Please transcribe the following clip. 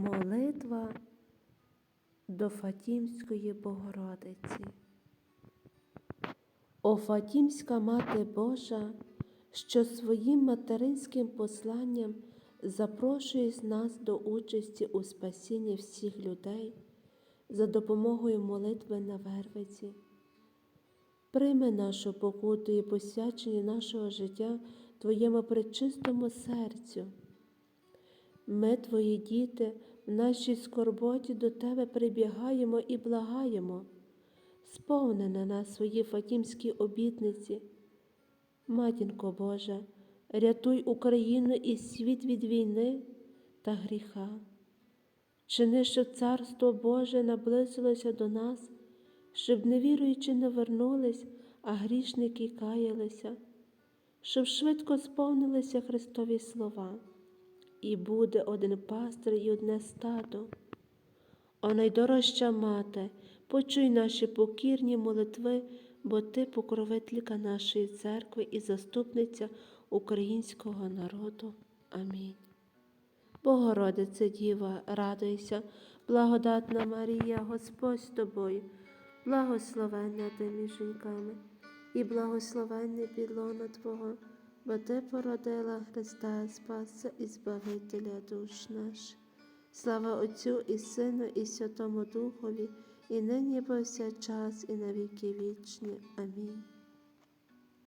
Молитва до Фатімської Богородиці. О Фатімська Мати Божа, що своїм материнським посланням запрошуєш нас до участі у спасінні всіх людей за допомогою молитви на Вервиці. Прийми нашу покуту і посвячення нашого життя Твоєму пречистому серцю. Ми, Твої діти, в нашій скорботі до Тебе прибігаємо і благаємо, сповни на нас свої фатімські обітниці. Матінко Божа, рятуй Україну і світ від війни та гріха. Чини, щоб Царство Боже наблизилося до нас, щоб невіруючі не вернулись, а грішники каялися, щоб швидко сповнилися Христові слова і буде один пастир і одне стадо. О найдорожча мати, почуй наші покірні молитви, бо ти покровителька нашої церкви і заступниця українського народу. Амінь. Богородице Діва, радуйся, благодатна Марія, Господь з тобою, благословенна ти між жінками, і благословенний підлона Твого, бо Ти породила Христа Спаса і Збавителя душ наших. Слава Отцю і Сину, і Святому Духові, і нині, і повсякчас, і на віки вічні. Амінь.